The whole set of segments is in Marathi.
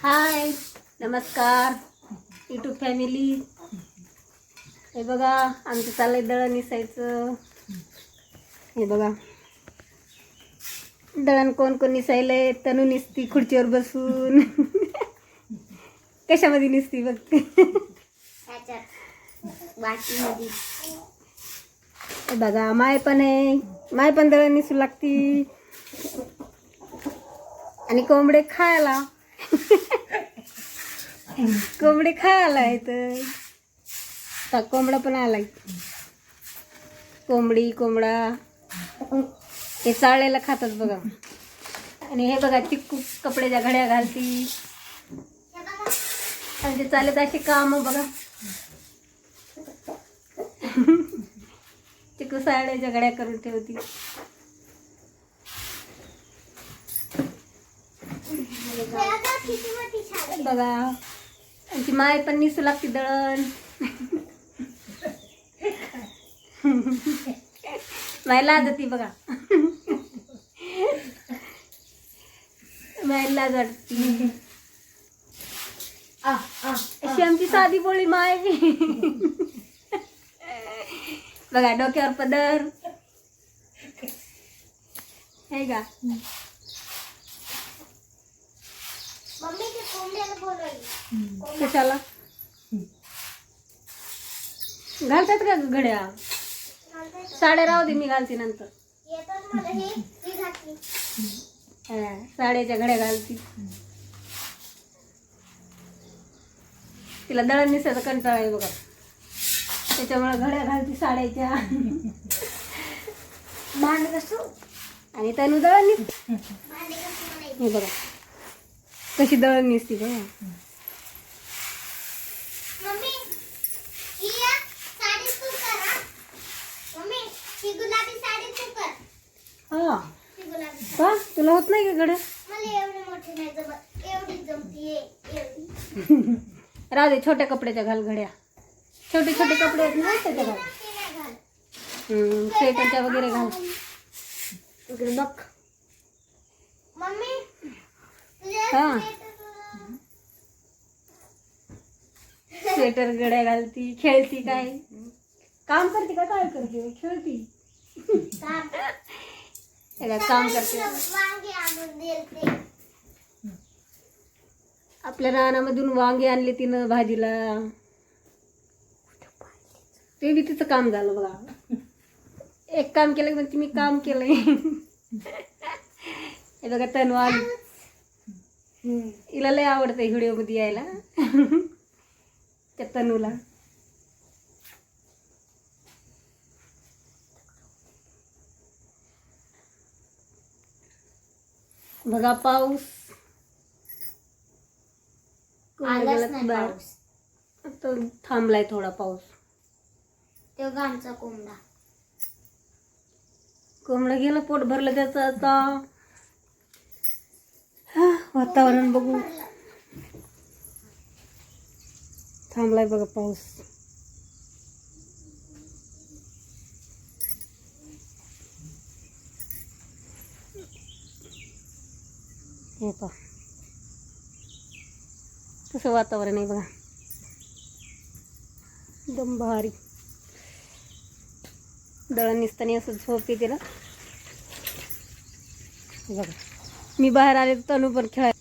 हाय नमस्कार. यूट्यूब फॅमिली हे बघा आमचं चाललंय दळण निसायचं. हे बघा. दळण कोण कोण निसायलंय? तनू निसती खुर्चीवर बसून. कशामध्ये निसती बघते हे बघा माय पण आहे. माय पण दळण निसू लागती. आणि कोंबडे खायला कोंबडी खायला तर कोंबडा पण आलाय. कोंबडी कोंबडा. हे चाळलेला खातात बघा. आणि हे बघा चिक्कू कपड्याच्या घड्या घालती. आणि ते चालत असे काम बघा. चिकू साड्याच्या घड्या करून ठेवती. बघा. आमची माय पण निसू लागते दळण. माय लाजती बघा. माय लाज वाटती अशी आमची साधी बोळी माय. बघा डोक्यावर पदर. हे का मम्मी ते कोंबड्याला बोलवली कशाला? घालतात का घड्या? साड्या राहू दे मी घालते नंतर. साड्याच्या घड्या घालती. तिला दळण निसायचा कंटाळा आहे बघा. त्याच्यामुळे घड्या घालती साड्याच्या. भांड कसू आणि तनु दळण हे बघा. कशी दळण निसती ही साडी. का तुला होत नाही का घड्या मला एवढी मोठी नाही जमत. एवढी जमतीये एवढी. राहू दे छोट्या कपड्याच्या घाल घड्या. छोटे छोटे कपडे आहेत ना त्याच्या घाल. स्वेटरच्या वगैरे घाल. इकडे बघ. मम्मी हा. स्वेटर- गड्या घालती खेळती काय? काम करते का काय करते? खेळती. काम. हे काम करते. आपल्या रानामधून वांगे आणले तिनं भाजीला. ते बी तिचं काम झालं बघा. एक काम केलं की म्हणते मी काम केलंय. हे बघा तनु हिला लय आवडतंय व्हिडिओमध्ये यायला. त्या तनूला. बघा पाऊस. थांबलाय थोडा पाऊस. तो गामचा कोंबडा. कोंबडा गेला पोट भरलं त्याचं आता. हा, वातावरण बघू. थांबलाय बघा पाऊस. हे पा कसं वातावरण आहे बघा. एकदम भारी. दळण निसताना असं झोप येते ना. बघा. मी बाहेर आले तर तनू पण खेळाय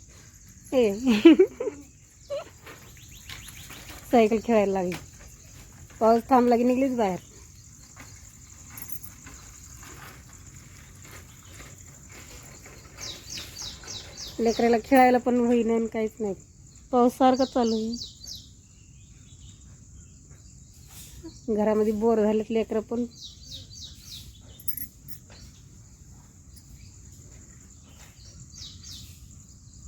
ए. सायकल खेळायला लागली. पाऊस थांबला की निघलीच बाहेर. लेकराला खेळायला पण होईना आणि काहीच नाही. पाऊस सारखा चालू आहे. घरामध्ये बोर झालेत लेकरं पण.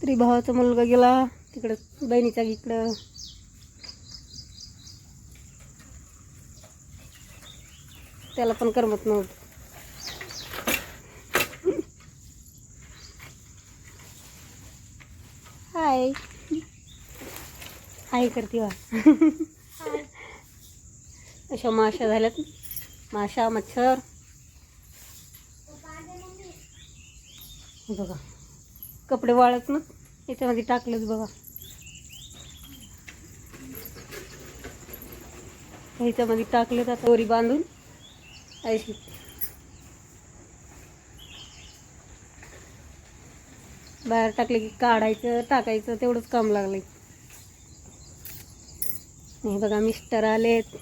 तरी भावाचा मुलगा गेला. तिकडं बहिणीचा इकडं. त्याला पण करमत नव्हतं. हाय. हाय करते वा अशा माशा झाल्यात. माशा मच्छर. बघा. कपडे वाळत ना? याच्यामध्ये टाकलंच बघा. ह्याच्यामध्ये टाकले तर तोरी बांधून. ऐशी. बाहेर टाकले की काढायचं टाकायचं तेवढंच काम लागलंय. हे बघा मिस्टर आलेत.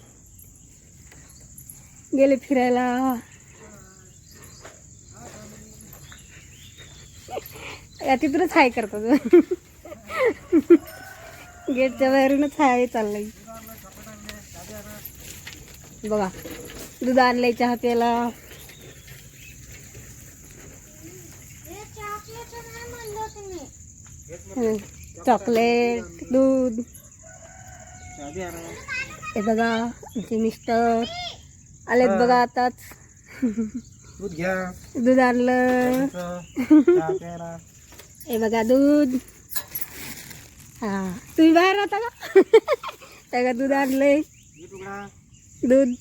गेले फिरायला. या तिथूनच हाय करतात. गेटच्या बाहेरूनच हाय चाललंय. बघा दूध आणलंय चहा प्यायला. चॉकलेट दूध. हे बघा आमचे मिस्टर आलेत बघा आताच. दूध आणलं. हे बघा दूध. हा. तुम्ही बाहेर राहता का? त्या का दूध आणलंय. दूध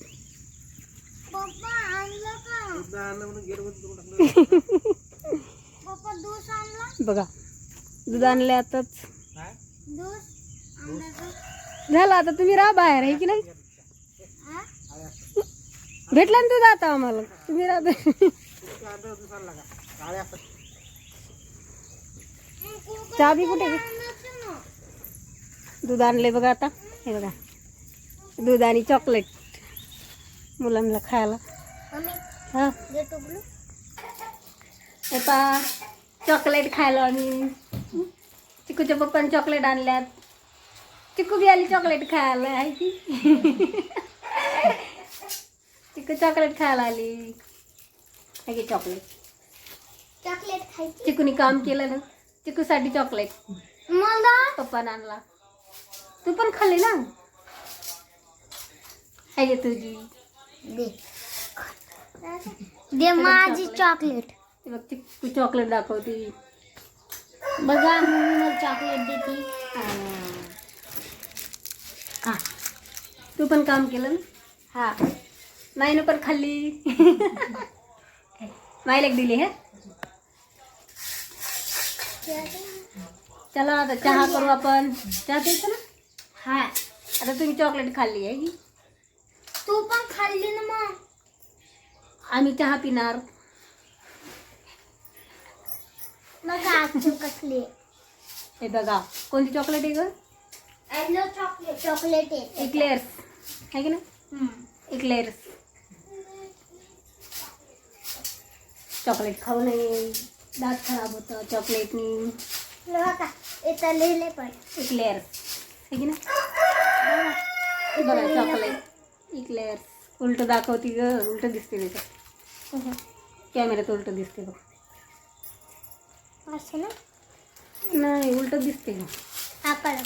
पप्पा आणलं का? दूध आणलं म्हणून गेलं म्हणून तुकडा टाकलं. पप्पा दूध आणलं? बघा दूध आणलं आताच झालं आता तुम्ही राहा बाहेर आहे की नाही? हा? भेटलं ना दूध आता आम्हाला. तुम्ही राहा बी कुठे. दूध आणले बघा आता. हे बघा. दूध आणि चॉकलेट मुलांना खायला. हा. हे चॉकलेट खायला आम्ही. चिकूच्या पप्पाने चॉकलेट आणल्यात. चिकू बी आली चॉकलेट खायला आहे की चिकू चॉकलेट खायला आली. आहे की चॉकलेट चॉकलेट खायची? चिकूने काम केलं ना. चिकूसाठी चॉकलेट. मला? पप्पानं आणला. तू पण खाल्ली ना? आहे गे तुझी. दे. दे माझी चॉकलेट ते बघ चिकू चॉकलेट दाखवती. बघा मम्मी मला चॉकलेट देते. हा. तू पण काम केलं ना? हा. नाही ना पण खाल्ली. मायला एक दिली हे? चला आता चहा करू आपण चहा प्यायचं ना। हा। आता तुम्ही चॉकलेट खाल्ली आहे की तू पण खाल्ली ना मग आम्ही चहा पिणार कसली हे बघा कोणती चॉकलेट आहे ग? ॲलो चॉकलेट चॉकलेट आहे इक्लेअर्स. आहे की ना इक्लेअर्स. चॉकलेट खाऊ नये. दात खराब होतं चॉकलेटनी बघा इथं लिहिले पण. इक्लेअर्स आहे की ना बघा चॉकलेट इक्लेअर्स उलट दाखवती ग उलट दिसते त्याच्यात कॅमेऱ्यात उलट दिसते बघ. असं ना? नाही उलट दिसते आपण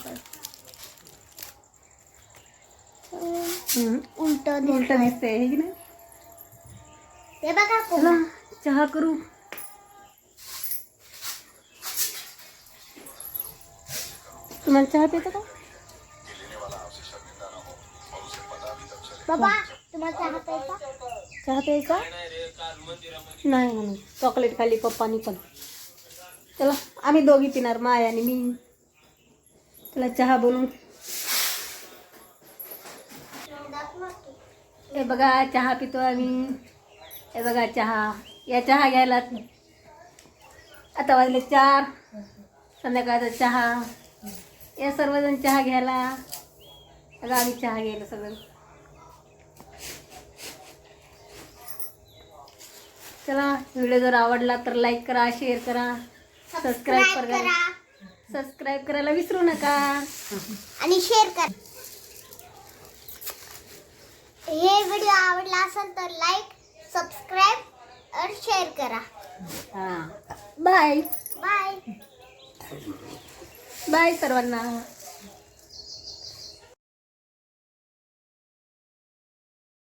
हम्म. उलट उलट दिसते आहे की ना ते बघा चहा करू. तुम्हाला चहा पितो का? बाबा तुम्हाला चहा प्यायचा? चहा प्यायचा? नाही म्हणून. चॉकलेट खाल्ली पप्पानी पण. चला आम्ही दोघी पिणार माय आणि मी. चला चहा बनवू. हे बघा चहा पितो आम्ही. हे बघा चहा. या चहा घ्यायला. आता वाजले चार. संध्याकाळचा चहा. या सर्वजण चहा घ्यायला आता आम्ही चहा घ्यायला सगळं. चला व्हिडिओ जर आवडला तर लाईक करा शेअर करा सबस्क्राईब करा. करा. सबस्क्राईब करायला विसरू नका. आणि शेअर करा. हे व्हिडिओ आवडला असेल तर लाईक सबस्क्राईब और शेअर करा. हां. बाय बाय बाय सर्वांना.